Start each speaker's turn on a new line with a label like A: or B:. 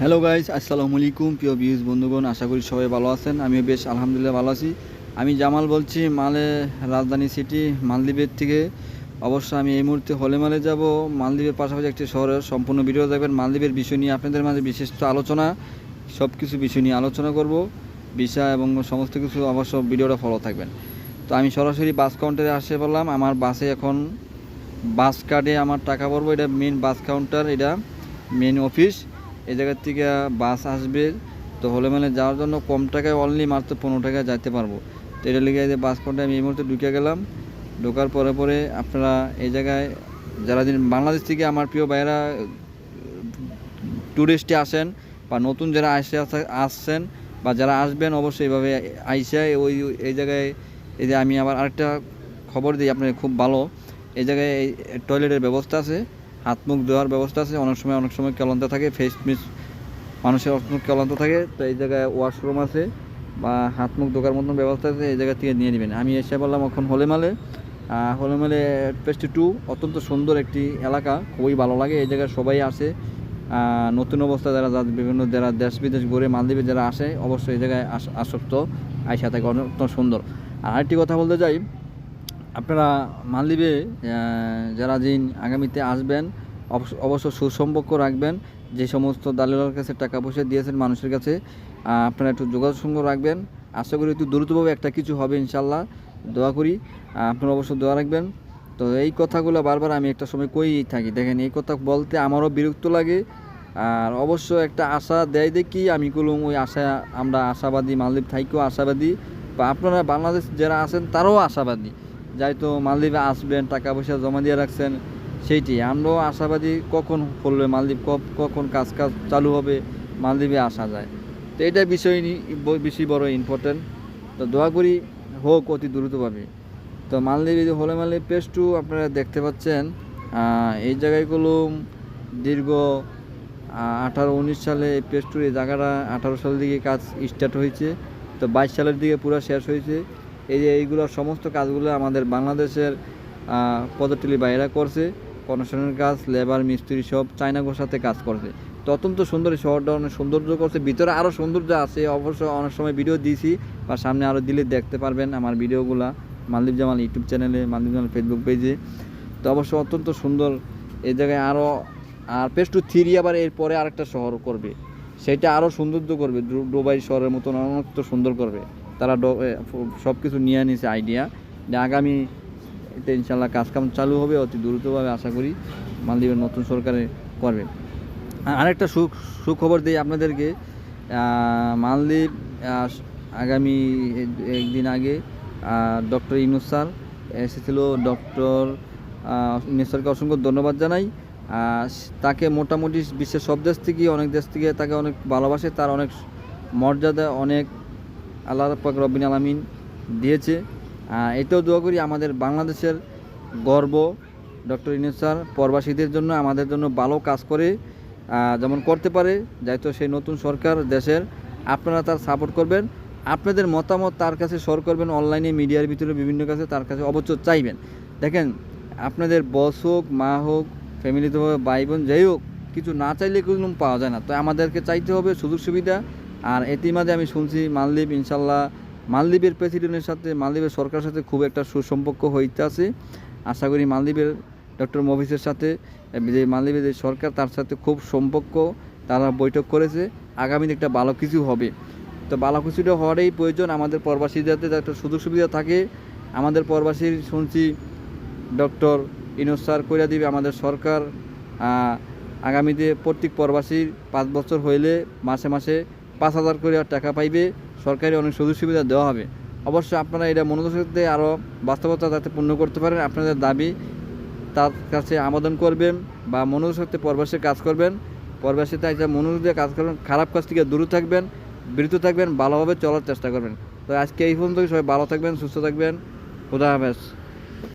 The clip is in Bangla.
A: হ্যালো গাইজ আসসালামু আলাইকুম প্রিয় ভিউজ বন্ধুগণ, আশা করি সবাই ভালো আছেন। আমিও বেশ, আলহামদুলিল্লাহ, ভালো আছি। আমি জামাল বলছি, মালে রাজধানী সিটি মালদ্বীপের থেকে। অবশ্য আমি এই মুহূর্তে হলে মালে যাব। মালদ্বীপের পাশাপাশি একটি শহরের সম্পূর্ণ ভিডিও দেখবেন। মালদ্বীপের বিষয় নিয়ে আপনাদের মাঝে বিশেষ আলোচনা সব কিছু বিষয় নিয়ে আলোচনা করব। বিষয় এবং সমস্ত কিছু অবশ্য ভিডিওটা ফলো থাকবেন। তো আমি সরাসরি বাস কাউন্টারে আসে বললাম আমার বাসে এখন বাস কার্ডে আমার টাকা পড়ব এটা মেন বাস কাউন্টার এটা মেন অফিস এই জায়গার থেকে বাস আসবে, তো হলে মানে যাওয়ার জন্য কম টাকায় অনলি মাত্র পনেরো টাকায় যেতে পারব। তো এটা লেগে যে বাস কাউন্টারে আমি এই মুহূর্তে ঢুকে গেলাম। ঢোকার পরে পরে আপনারা এই জায়গায় যারা দিন বাংলাদেশ থেকে আমার প্রিয় ভাইয়েরা ট্যুরিস্টে আসেন বা নতুন যারা আসে, আসা- আসছেন বা যারা আসবেন অবশ্যই এইভাবে আইসা ওই, এই জায়গায় এই যে আমি আবার আরেকটা খবর দিই আপনার খুব ভালো। এই জায়গায় টয়লেটের ব্যবস্থা আছে। হাত মুখ ধোয়ার ব্যবস্থা আছে। অনেক সময় অনেক সময় ক্লান্ত থাকে ফেস মিস মানুষের অনেক ক্লান্ত থাকে, তো এই জায়গায় ওয়াশরুম আছে বা হাত মুখ ধোকার মতন ব্যবস্থা আছে, এই জায়গা থেকে নিয়ে নেবেন। আমি এসে বললাম, এখন হলেমালে হলেমালে পেস্টি টু অত্যন্ত সুন্দর একটি এলাকা, খুবই ভালো লাগে, এই জায়গায় সবাই আসে। নতুন অবস্থা যারা বিভিন্ন যারা দেশ বিদেশ ঘুরে মালদ্বীপে যারা আসে, অবশ্যই এই জায়গায় আস- আসক্ত, আইসা থাকে, অত্যন্ত সুন্দর। আর আরেকটি কথা বলতে চাই আপনারা মালদ্বীপে যারা দিন আগামীতে আসবেন অবশ্য- সুসম্পর্ক রাখবেন। যে সমস্ত দালালের কাছে টাকা পয়সা দিয়েছেন মানুষের কাছে আপনারা একটু যোগাযোগ রাখবেন। আশা করি একটু দ্রুতভাবে একটা কিছু হবে ইনশাল্লাহ দোয়া করি আপনারা অবশ্য দোয়া রাখবেন। তো এই কথাগুলো বারবার আমি একটা সময় কইই থাকি। দেখেন, এই কথা বলতে আমারও বিরক্ত লাগে। আর অবশ্য একটা আশা দেয় দেখি, আমি কলুম ওই আশা, আমরা আশাবাদী, মালদ্বীপ থাইকেও আশাবাদী। বা আপনারা বাংলাদেশ যারা আছেন, তারাও আশাবাদী। যাই তো মালদ্বীপে আসবেন, টাকা পয়সা জমা দিয়ে রাখছেন, সেইটি। আমরাও আশাবাদী কখন করলে মালদ্বীপ কখন কাজ কাজ চালু হবে, মালদ্বীপে আসা যায়। তো এটা বিষয় বেশি বড় ইম্পর্টেন্ট তো দোয়া করি হোক অতি দ্রুতভাবে। তো মালদ্বীপে হলে মালদ্বীপ পেজ টু আপনারা দেখতে পাচ্ছেন এই জায়গাগুলো দীর্ঘ আঠারো উনিশ সালে এই পেজ টুর এই জায়গাটা আঠারো সালের দিকে কাজ স্টার্ট হয়েছে। তো বাইশ সালের দিকে পুরো শেষ হয়েছে। এই যে এইগুলোর সমস্ত কাজগুলো আমাদের বাংলাদেশের পদটিলি বাইরা করছে। কনস্ট্রাকশনের কাজ, লেবার, মিস্ত্রি সব চায়না সাথে কাজ করছে। তো অত্যন্ত সুন্দর শহরটা, অনেক সৌন্দর্য করছে। ভিতরে আরও সৌন্দর্য আছে, অবশ্য অনেক সময় ভিডিও দিয়েছি, বা সামনে আরও দিলে দেখতে পারবেন আমার ভিডিওগুলা মালদ্বীপ জামাল ইউটিউব চ্যানেলে, মালদ্বীপ জামাল ফেসবুক পেজে তো অবশ্য অত্যন্ত সুন্দর এই জায়গায় আরও আর পেস টু থ্রি আবার এরপরে আরেকটা শহর করবে। সেটা আরও সৌন্দর্য করবে দুবাই শহরের মতন অনেক সুন্দর করবে। তারা সব কিছু নিয়ে নিয়েছে আইডিয়া যে আগামী এতে ইনশাল্লাহ কাজকাম চালু হবে, অতি দ্রুতভাবে আশা করি মালদ্বীপের নতুন সরকারে করবে। আরেকটা সুখ, সুখবর দিই আপনাদেরকে মালদ্বীপ আগামী এক- একদিন আগে ডক্টর ইনুস স্যার এসেছিল, ডক্টর ইনুস স্যারকে অসংখ্য ধন্যবাদ জানাই। তাকে মোটামুটি বিশ্বের সব দেশ থেকে, অনেক দেশ থেকে তাকে অনেক ভালোবাসে, তার অনেক মর্যাদা, অনেক আল্লাহ পাক রব্বিন আলামিন দিয়েছে। এটাও দোয়া করি আমাদের বাংলাদেশের গর্ব, ডক্টর ইনুস স্যার, প্রবাসীদের জন্য, আমাদের জন্য ভালো কাজ করে যেমন করতে পারে যাইতো সেই নতুন সরকার দেশের, আপনারা তার সাপোর্ট করবেন। আপনাদের মতামত তার কাছে শোর করবেন অনলাইনে মিডিয়ার ভিতরে, বিভিন্ন কাছে তার কাছে অবশ্য চাইবেন। দেখেন, আপনাদের বস হোক, মা হোক ফ্যামিলিতে হোক, ভাই বোন, যাই হোক, কিছু না চাইলে কোনো পাওয়া যায় না। তো আমাদেরকে চাইতে হবে সুযোগ সুবিধা আর মাঝে আমি শুনছি মালদ্বীপ, ইনশাল্লাহ মালদ্বীপের প্রেসিডেন্টের সাথে, মালদ্বীপের সরকারের সাথে খুব একটা সুসম্পর্ক হইতে আছে আশা করি মালদ্বীপের ডক্টর মফিসের সাথে যে মালদ্বীপের যে সরকার, তার সাথে খুব সম্পর্ক, তারা বৈঠক করেছে। আগামীতে একটা ভালো কিছু হবে। তো ভালো কিছুটা হওয়ারই প্রয়োজন আমাদের প্রবাসীদের, যাতে একটা সুযোগ সুবিধা থাকে। আমাদের প্রবাসীর শুনছি ডক্টর ইনোজ স্যার কইরা দিবে, আমাদের সরকার আগামীতে প্রত্যেক প্রবাসীর পাঁচ বছর হইলে মাসে মাসে পাঁচ হাজার করে টাকা পাইবে, সরকারি অনেক সুযোগ সুবিধা দেওয়া হবে। অবশ্য আপনারা এটা মনোযোগ সাথে আরও বাস্তবতা যাতে পূর্ণ করতে পারেন, আপনাদের দাবি তার কাছে আবেদন করবেন বা মনোযোগ সাথে প্রবাসে কাজ করবেন। প্রবাসীতে একটা মনোযোগ দিয়ে কাজ করবেন, খারাপ কাজ থেকে দূরে থাকবেন, বিরত থাকবেন, ভালোভাবে চলার চেষ্টা করবেন। তো আজকে এই পর্যন্ত সবাই ভালো থাকবেন, সুস্থ থাকবেন। খুদা হাফেজ।